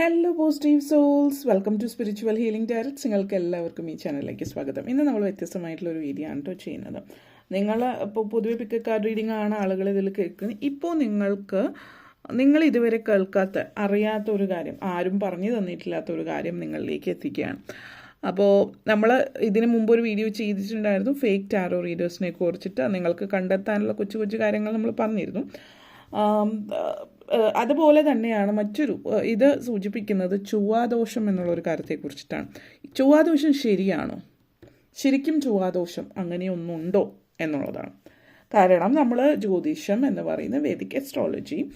Hello positive souls welcome to spiritual healing directs നിങ്ങൾക്ക് എല്ലാവർക്കും ഈ ചാനലിലേക്ക് സ്വാഗതം. ഇന്ന് നമ്മൾ വ്യത്യസ്തമായിട്ടുള്ള ഒരു വീഡിയോ ആണ് കേട്ടോ ചെയ്യുന്നത്. നിങ്ങൾ ഇപ്പോൾ പൊതുവെ പിക്ക് കാർഡ് റീഡിംഗ് ആണ് ആളുകൾ ഇതിൽ കേൾക്കുന്നത് ഇപ്പോൾ നിങ്ങൾക്ക് നിങ്ങൾ ഇതുവരെ കേൾക്കാത്ത അറിയാത്ത ഒരു കാര്യം ആരും പറഞ്ഞു തന്നിട്ടില്ലാത്ത ഒരു കാര്യം നിങ്ങളിലേക്ക് എത്തിക്കുകയാണ്. അപ്പോൾ നമ്മൾ ഇതിന് മുമ്പ് ഒരു വീഡിയോ ചെയ്തിട്ടുണ്ടായിരുന്നു. ഫേക്ക് ടാരോ റീഡേഴ്സിനെ കുറിച്ചിട്ട്. നിങ്ങൾക്ക് കണ്ടെത്താനുള്ള കൊച്ചു കൊച്ചു കാര്യങ്ങൾ നമ്മൾ പറഞ്ഞിരുന്നു. അതുപോലെ തന്നെയാണ് മറ്റൊരു ഇത് സൂചിപ്പിക്കുന്നത് ചൊവ്വാദോഷം എന്നുള്ളൊരു കാര്യത്തെക്കുറിച്ചിട്ടാണ്. ചൊവ്വാദോഷം ശരിയാണോ? ശരിക്കും ചൊവ്വാദോഷം അങ്ങനെയൊന്നുണ്ടോ എന്നുള്ളതാണ്. കാരണം നമ്മൾ ജ്യോതിഷം എന്ന് പറയുന്ന വേദിക് എസ്ട്രോളജി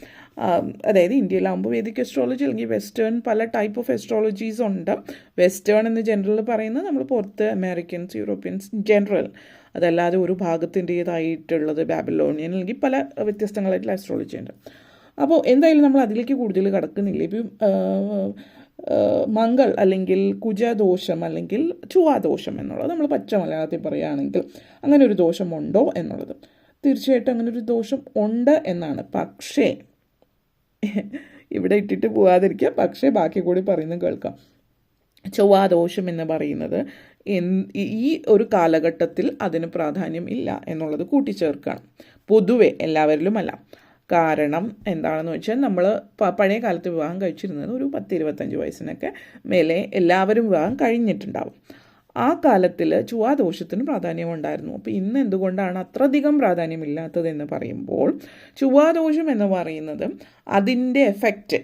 അതായത് ഇന്ത്യയിലാകുമ്പോൾ വേദിക് എസ്ട്രോളജി അല്ലെങ്കിൽ വെസ്റ്റേൺ പല ടൈപ്പ് ഓഫ് എസ്ട്രോളജീസ് ഉണ്ട്. വെസ്റ്റേൺ എന്ന് ജനറൽ പറയുന്നത് നമ്മൾ പുറത്ത് അമേരിക്കൻസ് യൂറോപ്യൻസ് ജനറൽ അതല്ലാതെ ഒരു ഭാഗത്തിന്റേതായിട്ടുള്ളത് ബാബിലോണിയൻ അല്ലെങ്കിൽ പല വ്യത്യസ്തങ്ങളായിട്ടുള്ള എസ്ട്രോളജി ഉണ്ട്. അപ്പോൾ എന്തായാലും നമ്മൾ അതിലേക്ക് കൂടുതൽ കടക്കുന്നില്ല. ഇപ്പം മംഗൾ അല്ലെങ്കിൽ കുജദോഷം അല്ലെങ്കിൽ ചുവാദോഷം എന്നുള്ളത് നമ്മൾ പച്ച മലയാളത്തിൽ പറയുകയാണെങ്കിൽ അങ്ങനെ ഒരു ദോഷമുണ്ടോ എന്നുള്ളത്. തീർച്ചയായിട്ടും അങ്ങനെ ഒരു ദോഷം ഉണ്ട് എന്നാണ്. പക്ഷേ ഇവിടെ ഇട്ടിട്ട് പോകാതിരിക്കുക പക്ഷേ ബാക്കി കൂടി പറയുന്നത് കേൾക്കാം. ചൊവ്വാദോഷം എന്ന് പറയുന്നത് ഈ ഒരു കാലഘട്ടത്തിൽ അതിന് പ്രാധാന്യം ഇല്ല എന്നുള്ളത് കൂട്ടിച്ചേർക്കുകയാണ് പൊതുവെ എല്ലാവരിലുമല്ല. കാരണം എന്താണെന്ന് വെച്ചാൽ നമ്മൾ പഴയ കാലത്ത് വിവാഹം കഴിച്ചിരുന്നത് ഒരു പത്ത് ഇരുപത്തഞ്ച് വയസ്സിനൊക്കെ മേലെ എല്ലാവരും വിവാഹം കഴിഞ്ഞിട്ടുണ്ടാവും. ആ കാലത്തിൽ ചുവാദോഷത്തിന് പ്രാധാന്യമുണ്ടായിരുന്നു. അപ്പോൾ ഇന്ന് എന്തുകൊണ്ടാണ് അത്രയധികം പ്രാധാന്യമില്ലാത്തതെന്ന് പറയുമ്പോൾ ചുവാദോഷം എന്ന് പറയുന്നത് അതിന്റെ എഫക്റ്റ്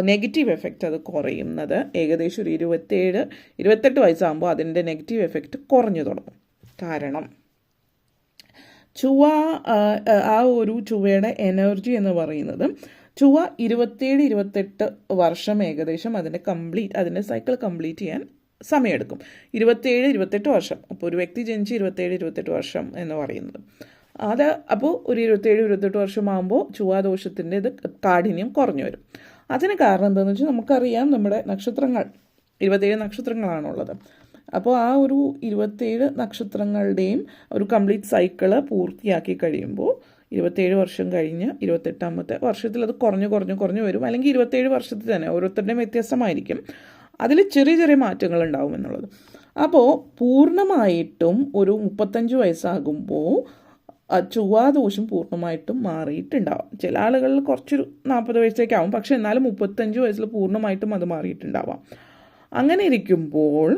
നെഗറ്റീവ് എഫക്റ്റ് അത് കുറയുന്നത് ഏകദേശം ഒരു ഇരുപത്തേഴ് ഇരുപത്തെട്ട് വയസ്സാകുമ്പോൾ അതിന്റെ നെഗറ്റീവ് എഫക്റ്റ് കുറഞ്ഞു തുടങ്ങും. കാരണം ചുവ ആ, ഒരു ചുവയുടെ എനർജി എന്ന് പറയുന്നത് ചുവ ഇരുപത്തേഴ് ഇരുപത്തെട്ട് വർഷം ഏകദേശം അതിന്റെ കംപ്ലീറ്റ് അതിന്റെ സൈക്കിൾ കംപ്ലീറ്റ് ചെയ്യാൻ സമയമെടുക്കും. ഇരുപത്തേഴ് ഇരുപത്തെട്ട് വർഷം. അപ്പോൾ ഒരു വ്യക്തി ജനിച്ച് ഇരുപത്തേഴ് ഇരുപത്തെട്ട് വർഷം എന്ന് പറയുന്നത്. അത് അപ്പോൾ ഒരു ഇരുപത്തേഴ് ഇരുപത്തെട്ട് വർഷമാകുമ്പോൾ ചുവാദോഷത്തിന്റെ ഇത് കാഠിന്യം കുറഞ്ഞു വരും. അതിന് കാരണം എന്താണെന്ന് വെച്ചാൽ നമുക്കറിയാം നമ്മുടെ നക്ഷത്രങ്ങൾ ഇരുപത്തേഴ് നക്ഷത്രങ്ങളാണുള്ളത്. അപ്പോൾ ആ ഒരു ഇരുപത്തേഴ് നക്ഷത്രങ്ങളുടെയും ഒരു കംപ്ലീറ്റ് സൈക്കിൾ പൂർത്തിയാക്കി കഴിയുമ്പോൾ ഇരുപത്തേഴ് വർഷം കഴിഞ്ഞ് ഇരുപത്തെട്ടാമത്തെ വർഷത്തിൽ അത് കുറഞ്ഞു കുറഞ്ഞു കുറഞ്ഞു വരും. അല്ലെങ്കിൽ ഇരുപത്തേഴ് വർഷത്തിൽ തന്നെ ഓരോരുത്തരുടെയും വ്യത്യസ്തമായിരിക്കും അതിൽ ചെറിയ ചെറിയ മാറ്റങ്ങൾ ഉണ്ടാവും എന്നുള്ളത്. അപ്പോൾ പൂർണമായിട്ടും ഒരു മുപ്പത്തഞ്ച് വയസ്സാകുമ്പോൾ ചൊവ്വാദോഷം പൂർണമായിട്ടും മാറിയിട്ടുണ്ടാവും. ചില ആളുകളിൽ കുറച്ചൊരു നാൽപ്പത് വയസ്സേക്കാവും പക്ഷെ എന്നാലും മുപ്പത്തഞ്ച് വയസ്സിൽ പൂർണമായിട്ടും അത് മാറിയിട്ടുണ്ടാവാം. അങ്ങനെ ഇരിക്കുമ്പോൾ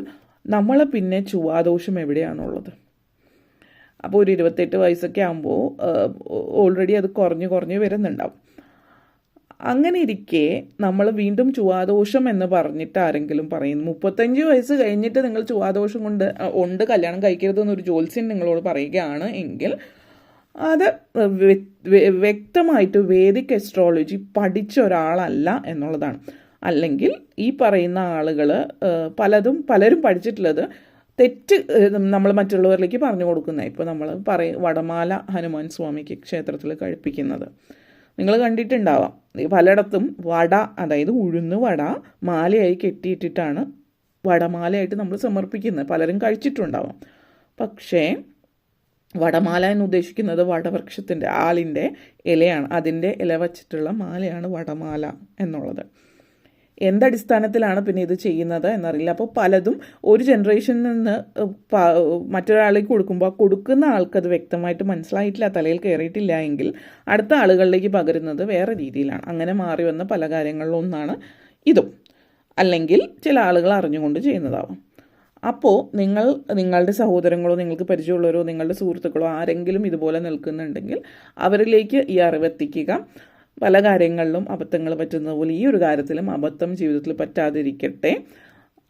നമ്മൾ പിന്നെ ചുവാദോഷം എവിടെയാണുള്ളത്? അപ്പോൾ ഒരു ഇരുപത്തെട്ട് വയസ്സൊക്കെ ആകുമ്പോൾ ഓൾറെഡി അത് കുറഞ്ഞ് കുറഞ്ഞ് വരുന്നുണ്ടാവും. അങ്ങനെ ഇരിക്കെ നമ്മൾ വീണ്ടും ചുവാദോഷം എന്ന് പറഞ്ഞിട്ട് ആരെങ്കിലും പറയുന്നു. മുപ്പത്തഞ്ച് വയസ്സ് കഴിഞ്ഞിട്ട് നിങ്ങൾ ചുവാദോഷം കൊണ്ട് ഉണ്ട് കല്യാണം കഴിക്കരുത് എന്നൊരു ജോത്സ്യൻ നിങ്ങളോട് പറയുകയാണ് എങ്കിൽ അത് വ്യ- വ്യ- വ്യക്തമായിട്ട് വേദിക് എസ്ട്രോളജി പഠിച്ച ഒരാളല്ല എന്നുള്ളതാണ്. അല്ലെങ്കിൽ ഈ പറയുന്ന ആളുകൾ പലതും പലരും പഠിച്ചിട്ടുള്ളത് തെറ്റ് നമ്മൾ മറ്റുള്ളവരിലേക്ക് പറഞ്ഞു കൊടുക്കുന്നത്. ഇപ്പോൾ നമ്മൾ പറയും വടമാല ഹനുമാൻ സ്വാമിക്ക് ക്ഷേത്രത്തിൽ കഴിപ്പിക്കുന്നത്. നിങ്ങൾ കണ്ടിട്ടുണ്ടാവാം. പലയിടത്തും വട അതായത് ഉഴുന്ന് വട മാലയായി കെട്ടിയിട്ടിട്ടാണ് വടമാലയായിട്ട് നമ്മൾ സമർപ്പിക്കുന്നത്. പലരും കഴിച്ചിട്ടുണ്ടാവാം. പക്ഷേ വടമാല എന്ന് ഉദ്ദേശിക്കുന്നത് വടവൃക്ഷത്തിന്റെ ആലിന്റെ ഇലയാണ്. അതിന്റെ ഇല വച്ചിട്ടുള്ള മാലയാണ് വടമാല എന്നുള്ളത്. എന്തടിസ്ഥാനത്തിലാണ് പിന്നെ ഇത് ചെയ്യുന്നത് എന്നറിയില്ല. അപ്പോൾ പലതും ഒരു ജനറേഷനിൽ നിന്ന് മറ്റൊരാളിലേക്ക് കൊടുക്കുമ്പോൾ കൊടുക്കുന്ന ആൾക്കത് വ്യക്തമായിട്ട് മനസ്സിലായിട്ടില്ല തലയിൽ കയറിയിട്ടില്ല എങ്കിൽ അടുത്ത ആളുകളിലേക്ക് പകരുന്നത് വേറെ രീതിയിലാണ്. അങ്ങനെ മാറി വന്ന പല കാര്യങ്ങളിലൊന്നാണ് ഇതും. അല്ലെങ്കിൽ ചില ആളുകൾ അറിഞ്ഞുകൊണ്ട് ചെയ്യുന്നതാവാം. അപ്പോൾ നിങ്ങൾ നിങ്ങളുടെ സഹോദരങ്ങളോ നിങ്ങൾക്ക് പരിചയമുള്ളവരോ നിങ്ങളുടെ സുഹൃത്തുക്കളോ ആരെങ്കിലും ഇതുപോലെ നിൽക്കുന്നുണ്ടെങ്കിൽ അവരിലേക്ക് ഈ അറിവെത്തിക്കുക പല കാര്യങ്ങളിലും അബദ്ധങ്ങൾ പറ്റുന്ന പോലെ ഈ ഒരു കാര്യത്തിലും അബദ്ധം ജീവിതത്തിൽ പറ്റാതിരിക്കട്ടെ.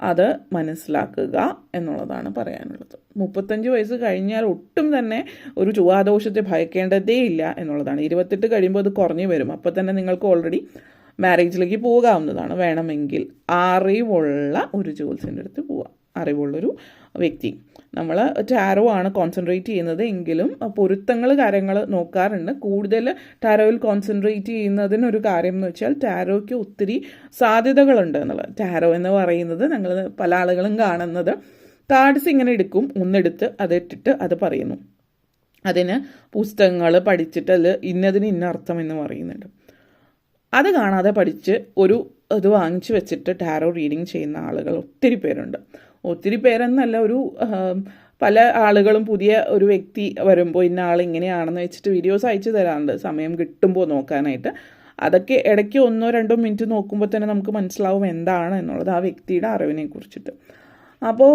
അത് മനസ്സിലാക്കുക എന്നുള്ളതാണ് പറയാനുള്ളത്. മുപ്പത്തഞ്ച് വയസ്സ് കഴിഞ്ഞാൽ ഒട്ടും തന്നെ ഒരു ചുവാദോഷത്തെ ഭയക്കേണ്ടതേ ഇല്ല എന്നുള്ളതാണ്. ഇരുപത്തെട്ട് കഴിയുമ്പോൾ അത് കുറഞ്ഞു വരും. അപ്പോൾ തന്നെ നിങ്ങൾക്ക് ഓൾറെഡി മാരേജിലേക്ക് പോകാവുന്നതാണ്. വേണമെങ്കിൽ അറിവുള്ള ഒരു ജോത്സ്യന്റെ അടുത്ത് പോവാം. അറിവുള്ളൊരു വ്യക്തി. നമ്മൾ ടാരോ ആണ് കോൺസെൻട്രേറ്റ് ചെയ്യുന്നത് എങ്കിലും പൊരുത്തങ്ങൾ കാര്യങ്ങൾ നോക്കാറുണ്ട്. കൂടുതൽ ടാരോയിൽ കോൺസെൻട്രേറ്റ് ചെയ്യുന്നതിനൊരു കാര്യം എന്ന് വെച്ചാൽ ടാരോയ്ക്ക് ഒത്തിരി സാധ്യതകളുണ്ട് എന്നുള്ളത്. ടാരോ എന്ന് പറയുന്നത് ഞങ്ങൾ പല ആളുകളും കാണുന്നത്. കാർഡ്സ് ഇങ്ങനെ എടുക്കും. ഒന്നെടുത്ത് അതിട്ടിട്ട് അത് പറയുന്നു. അതിന് പുസ്തകങ്ങൾ പഠിച്ചിട്ട് അത് ഇന്നതിന് ഇന്ന അർത്ഥം എന്ന് പറയുന്നുണ്ട്. അത് കാണാതെ പഠിച്ച് ഒരു ഇത് വാങ്ങിച്ചു വെച്ചിട്ട് ടാരോ റീഡിങ് ചെയ്യുന്ന ആളുകൾ ഒത്തിരി പേരുണ്ട്. ഒത്തിരി പേരെന്നല്ല ഒരു പല ആളുകളും പുതിയ ഒരു വ്യക്തി വരുമ്പോൾ ഇന്ന ആൾ ഇങ്ങനെയാണെന്ന് വെച്ചിട്ട് വീഡിയോസ് അയച്ചു തരാറുണ്ട്. സമയം കിട്ടുമ്പോൾ നോക്കാനായിട്ട്. അതൊക്കെ ഇടയ്ക്ക് ഒന്നോ രണ്ടോ മിനിറ്റ് നോക്കുമ്പോൾ തന്നെ നമുക്ക് മനസ്സിലാവും എന്താണ് എന്നുള്ളത് ആ വ്യക്തിയുടെ അറിവിനെ കുറിച്ചിട്ട്. അപ്പോൾ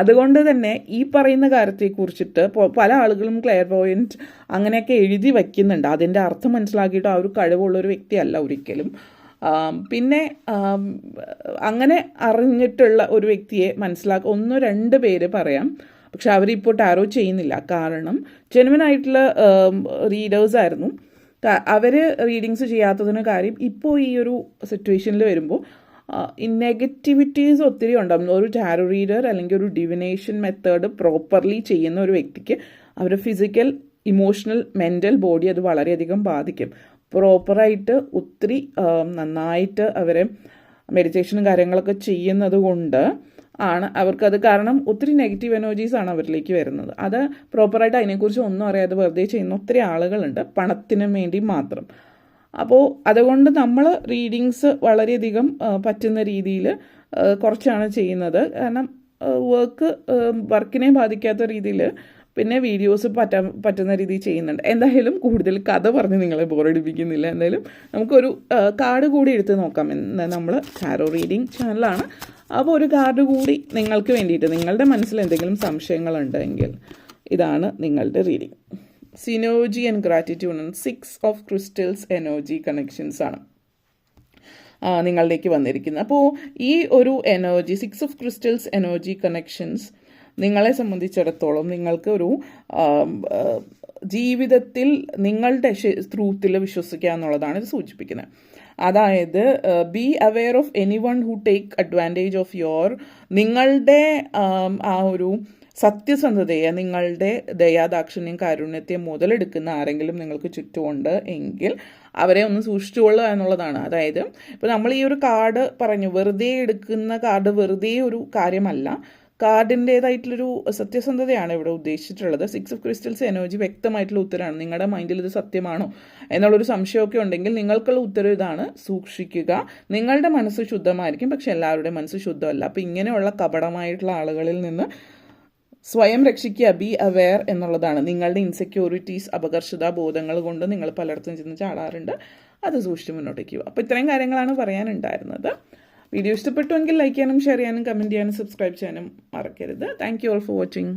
അതുകൊണ്ട് തന്നെ ഈ പറയുന്ന കാര്യത്തെക്കുറിച്ചിട്ട് പല ആളുകളും ക്ലെയർ പോയിന്റ് അങ്ങനെയൊക്കെ എഴുതി വയ്ക്കുന്നുണ്ട് അതിന്റെ അർത്ഥം മനസ്സിലാക്കിയിട്ട് ആ ഒരു കഴിവുള്ള ഒരു വ്യക്തിയല്ല ഒരിക്കലും. പിന്നെ അങ്ങനെ അറിഞ്ഞിട്ടുള്ള ഒരു വ്യക്തിയെ മനസ്സിലാക്കുക ഒന്നോ രണ്ട് പേര് പറയാം. പക്ഷെ അവരിപ്പോൾ ടാരോ ചെയ്യുന്നില്ല. കാരണം ജെനുവനായിട്ടുള്ള റീഡേഴ്സായിരുന്നു അവർ റീഡിങ്സ് ചെയ്യാത്തതിന് കാര്യം ഇപ്പോൾ ഈ ഒരു സിറ്റുവേഷനിൽ വരുമ്പോൾ നെഗറ്റിവിറ്റീസ് ഒത്തിരി ഉണ്ടാകും ഒരു ടാരോ റീഡർ അല്ലെങ്കിൽ ഒരു ഡിവിനേഷൻ മെത്തേഡ് പ്രോപ്പർലി ചെയ്യുന്ന ഒരു വ്യക്തിക്ക് അവരുടെ ഫിസിക്കൽ ഇമോഷണൽ മെന്റൽ ബോഡി അത് വളരെയധികം ബാധിക്കും. പ്രോപ്പറായിട്ട് ഒത്തിരി നന്നായിട്ട് അവരെ മെഡിറ്റേഷനും കാര്യങ്ങളൊക്കെ ചെയ്യുന്നത് കൊണ്ട് ആണ് അവർക്കത് കാരണം ഒത്തിരി നെഗറ്റീവ് എനർജീസ് ആണ് അവരിലേക്ക് വരുന്നത്. അത് പ്രോപ്പറായിട്ട് അതിനെക്കുറിച്ച് ഒന്നും അറിയാതെ വെറുതെ ചെയ്യുന്ന ഒത്തിരി ആളുകളുണ്ട്. പണത്തിനും വേണ്ടി മാത്രം. അപ്പോൾ അതുകൊണ്ട് നമ്മൾ റീഡിങ്സ് വളരെയധികം പറ്റുന്ന രീതിയിൽ കുറച്ചാണ് ചെയ്യുന്നത്. കാരണം വർക്ക് വർക്കിനെ ബാധിക്കാത്ത രീതിയിൽ പിന്നെ വീഡിയോസ് പറ്റാൻ പറ്റുന്ന രീതിയിൽ ചെയ്യുന്നുണ്ട്. എന്തായാലും കൂടുതൽ കഥ പറഞ്ഞ് നിങ്ങളെ ബോറടിപ്പിക്കുന്നില്ല എന്തായാലും നമുക്കൊരു കാർഡ് കൂടി എടുത്ത് നോക്കാം. എന്ന് നമ്മൾ ടാരോ റീഡിങ് ചാനലാണ് അപ്പോൾ ഒരു കാർഡ് കൂടി നിങ്ങൾക്ക് വേണ്ടിയിട്ട് നിങ്ങളുടെ മനസ്സിൽ എന്തെങ്കിലും സംശയങ്ങളുണ്ടെങ്കിൽ ഇതാണ് നിങ്ങളുടെ reading സിനോജി and gratitude six of crystals energy connections ആണ്. നിങ്ങളിലേക്ക് വന്നിരിക്കുന്നത്. അപ്പോൾ ഈ ഒരു energy six of crystals energy connections നിങ്ങളെ സംബന്ധിച്ചിടത്തോളം നിങ്ങൾക്ക് ഒരു ജീവിതത്തിൽ നിങ്ങളുടെ ത്രൂത്തിൽ വിശ്വസിക്കുക എന്നുള്ളതാണ് ഇത് സൂചിപ്പിക്കുന്നത്. അതായത് be aware of anyone who take advantage of your നിങ്ങളുടെ ആ ഒരു സത്യസന്ധതയെ നിങ്ങളുടെ ദയാദാക്ഷിണ്യം കാരുണ്യത്തെ മുതലെടുക്കുന്ന ആരെങ്കിലും നിങ്ങൾക്ക് ചുറ്റുമുണ്ട് എങ്കിൽ അവരെ ഒന്ന് സൂക്ഷിച്ചുകൊള്ളുക എന്നുള്ളതാണ്. അതായത് ഇപ്പോൾ നമ്മൾ ഈ ഒരു കാർഡ് പറഞ്ഞു വെറുതെ എടുക്കുന്ന കാർഡ് വെറുതെ ഒരു കാര്യമല്ല. കാർഡിന്റേതായിട്ടുള്ളൊരു സത്യസന്ധതയാണ് ഇവിടെ ഉദ്ദേശിച്ചിട്ടുള്ളത്. സിക്സ് ഓഫ് ക്രിസ്റ്റൽസ് എനർജി വ്യക്തമായിട്ടുള്ള ഉത്തരമാണ് നിങ്ങളുടെ മൈൻഡിൽ ഇത് സത്യമാണോ എന്നുള്ളൊരു സംശയമൊക്കെ ഉണ്ടെങ്കിൽ നിങ്ങൾക്കുള്ള ഉത്തരം ഇതാണ്. സൂക്ഷിക്കുക. നിങ്ങളുടെ മനസ്സ് ശുദ്ധമായിരിക്കും പക്ഷെ എല്ലാവരുടെയും മനസ്സ് ശുദ്ധമല്ല. അപ്പോൾ ഇങ്ങനെയുള്ള കപടമായിട്ടുള്ള ആളുകളിൽ നിന്ന് സ്വയം രക്ഷിക്കുക ബി അവെയർ എന്നുള്ളതാണ്. നിങ്ങളുടെ ഇൻസെക്യൂരിറ്റീസ് അപകർഷതാ ബോധങ്ങൾ കൊണ്ട് നിങ്ങൾ പലയിടത്തും ചെന്ന് ചാടാറുണ്ട്. അത് സൂക്ഷിച്ച് മുന്നോട്ടേക്ക് പോകുക അപ്പോൾ ഇത്രയും കാര്യങ്ങളാണ് പറയാനുണ്ടായിരുന്നത്. വീഡിയോ ഇഷ്ടപ്പെട്ടുവെങ്കിൽ ലൈക്ക് ചെയ്യാനും ഷെയർ ചെയ്യാനും കമന്റ് ചെയ്യാനും സബ്സ്ക്രൈബ് ചെയ്യാനും മറക്കരുത്. Thank you all for watching